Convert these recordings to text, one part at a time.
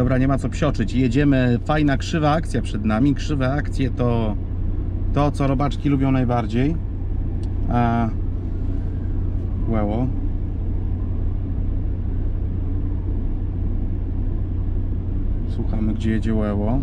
Dobra, nie ma co psioczyć. Jedziemy, fajna, krzywa akcja przed nami. Krzywe akcje to to, co robaczki lubią najbardziej. A... Łeło. Słuchamy, gdzie jedzie Łeło.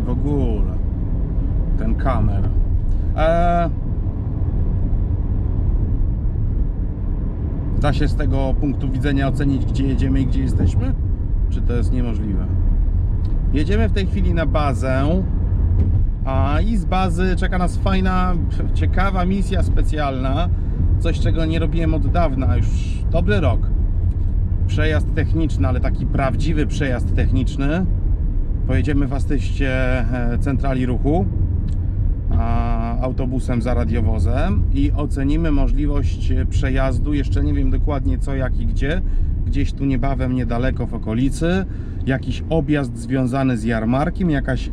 W ogóle. Ten kamer. Eee, da się z tego punktu widzenia ocenić, gdzie jedziemy i gdzie jesteśmy? Czy to jest niemożliwe? Jedziemy w tej chwili na bazę. A i z bazy czeka nas fajna, ciekawa misja specjalna. Coś, czego nie robiłem od dawna, już dobry rok. Przejazd techniczny, ale taki prawdziwy przejazd techniczny. Pojedziemy w asyście e, centrali ruchu autobusem za radiowozem i ocenimy możliwość przejazdu. Jeszcze nie wiem dokładnie co, jak i gdzie. Gdzieś tu niebawem, niedaleko w okolicy. Jakiś objazd związany z jarmarkiem, jakaś, e,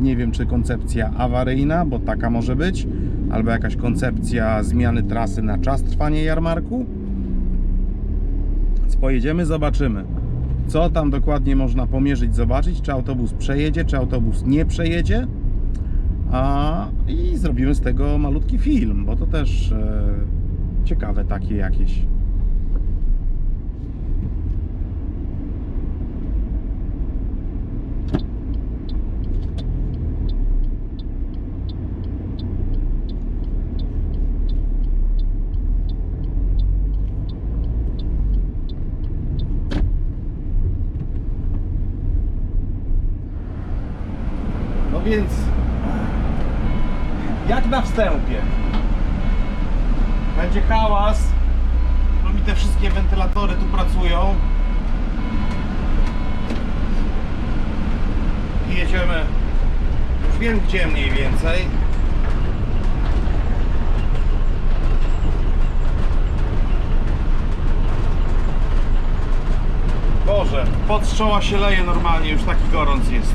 nie wiem czy koncepcja awaryjna, bo taka może być, albo jakaś koncepcja zmiany trasy na czas trwania jarmarku. Więc pojedziemy, zobaczymy, co tam dokładnie można pomierzyć, zobaczyć, czy autobus przejedzie, czy autobus nie przejedzie. A i zrobimy z tego malutki film, bo to też e, ciekawe takie jakieś. No więc, jak na wstępie, będzie hałas, bo mi te wszystkie wentylatory tu pracują. I jedziemy, już wiem gdzie mniej więcej. Boże, pod się leje normalnie, już taki gorąc jest.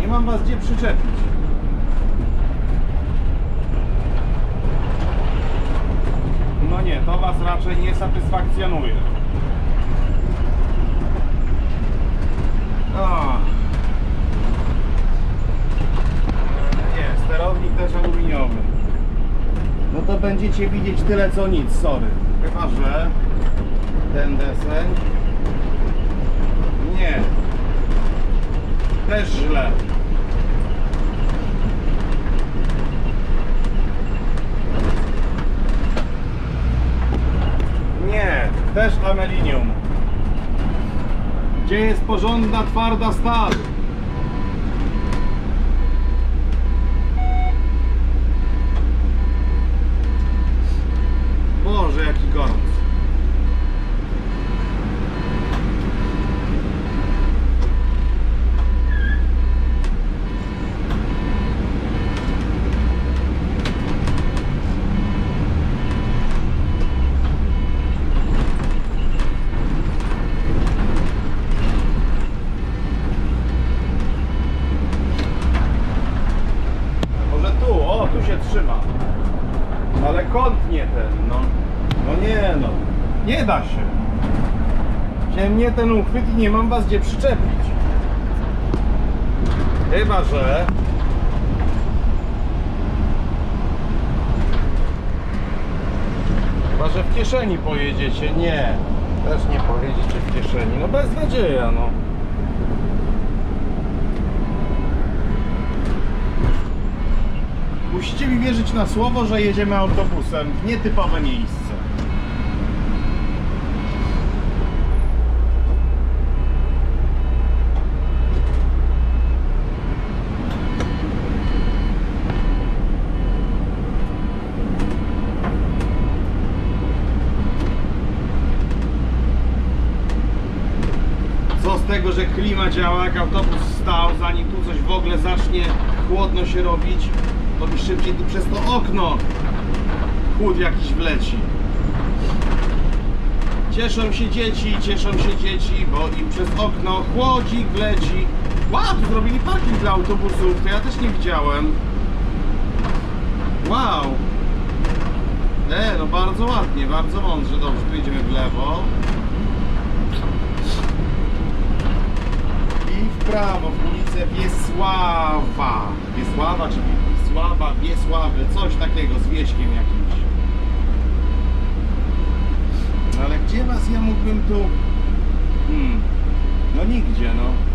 Nie mam was gdzie przyczepić. No nie, to was raczej nie satysfakcjonuje. O. Nie, sterownik też aluminiowy. No to będziecie widzieć tyle co nic, sorry. Chyba, że ten deseń. Nie. Też źle. Nie, też amelinium. Gdzie jest porządna, twarda stal? Boże, jaki gorąc. Ten uchwyt i nie mam was gdzie przyczepić. Chyba, że... Chyba, że w kieszeni pojedziecie. Nie. Też nie pojedziecie w kieszeni. No bez nadzieja, no. Musicie mi wierzyć na słowo, że jedziemy autobusem w nietypowe miejsce. Co z tego, że klima działa, jak autobus stał, zanim tu coś w ogóle zacznie chłodno się robić, to mi szybciej tu przez to okno chłód jakiś wleci. Cieszą się dzieci, cieszą się dzieci, bo im przez okno chłodzik wleci. Wow, tu zrobili parking dla autobusów, to ja też nie widziałem. Wow. E, no bardzo ładnie, bardzo mądrze. Dobrze, tu idziemy w lewo. I w prawo, w ulicę Wiesława. Wiesława czy Wiesława, Wiesławy, coś takiego z wieśkiem jakimś. No ale gdzie was ja mógłbym tu... Hmm. No nigdzie, no.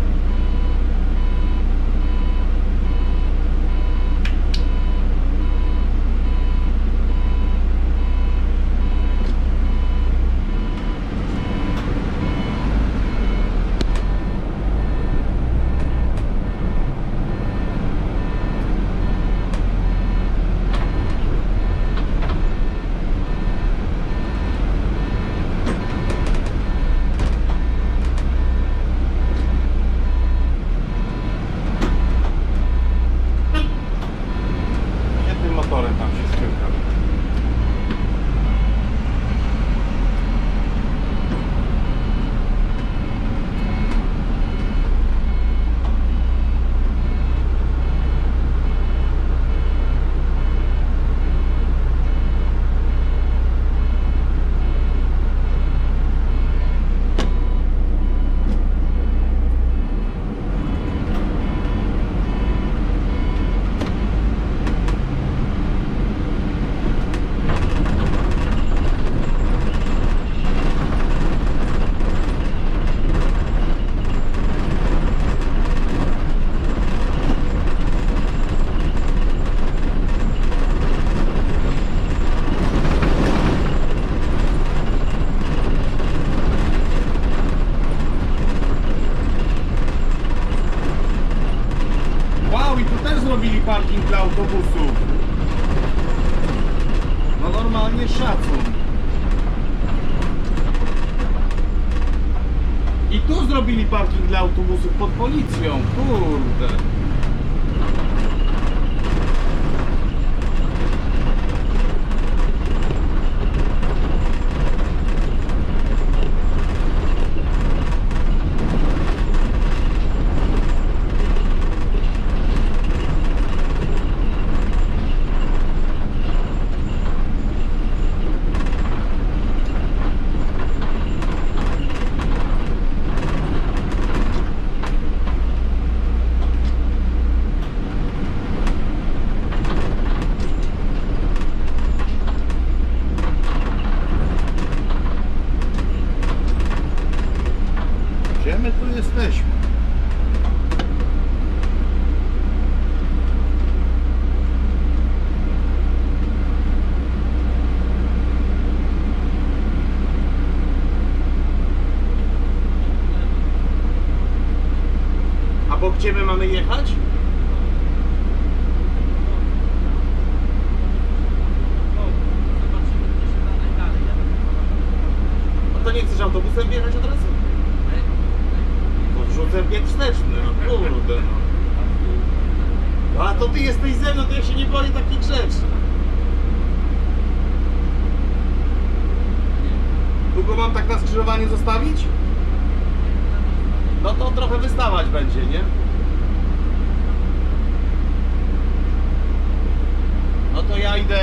To ja idę,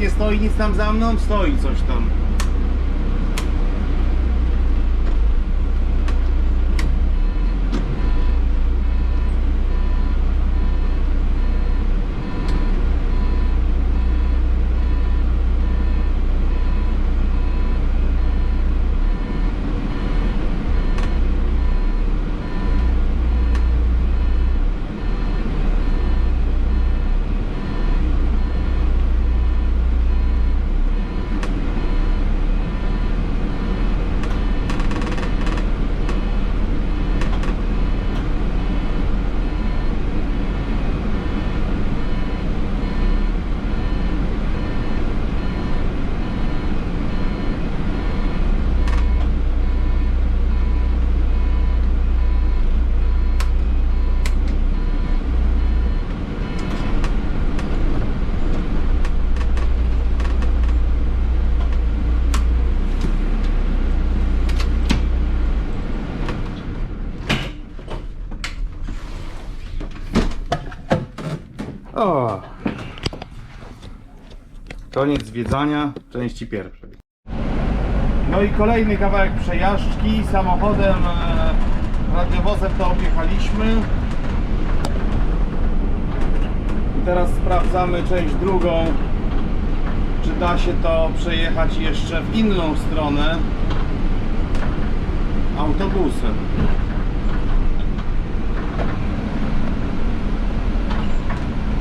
nie stoi nic tam za mną, stoi coś tam. Koniec zwiedzania części pierwszej. No i kolejny kawałek przejażdżki samochodem, e, radiowozem to objechaliśmy. Teraz sprawdzamy część drugą, czy da się to przejechać jeszcze w inną stronę autobusem.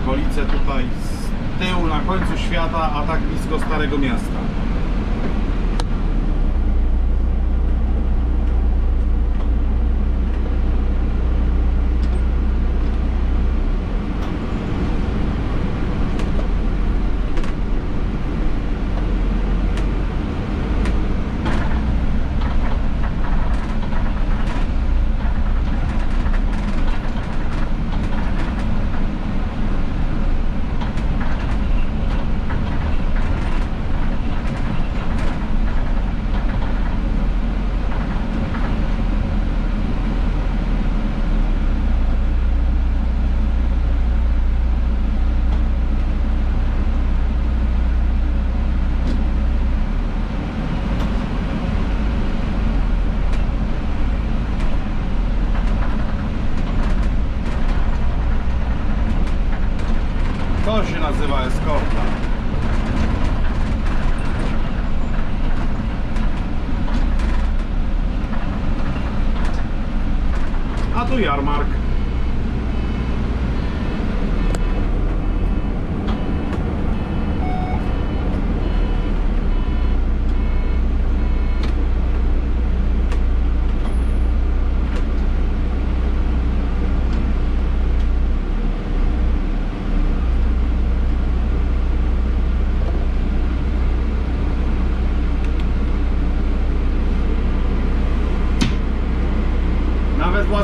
Okolice tutaj na końcu świata, a tak blisko Starego Miasta. To się nazywa eskorta. A tu jarmark.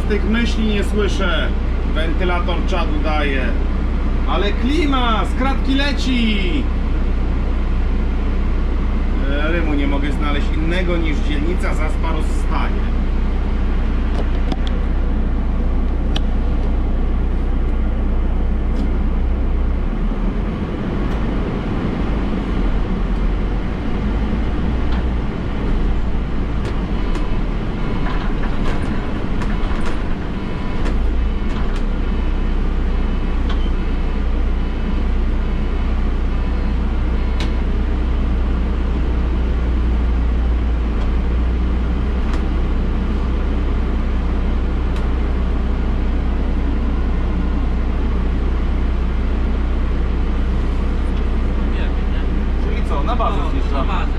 Własnych myśli nie słyszę. Wentylator czadu daje. Ale klima, z kratki leci. E, Rymu nie mogę znaleźć innego niż dzielnica Zaspa rozstaje. Czyli co, na bazę No, zjeżdżamy? na bazę.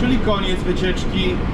Czyli koniec wycieczki.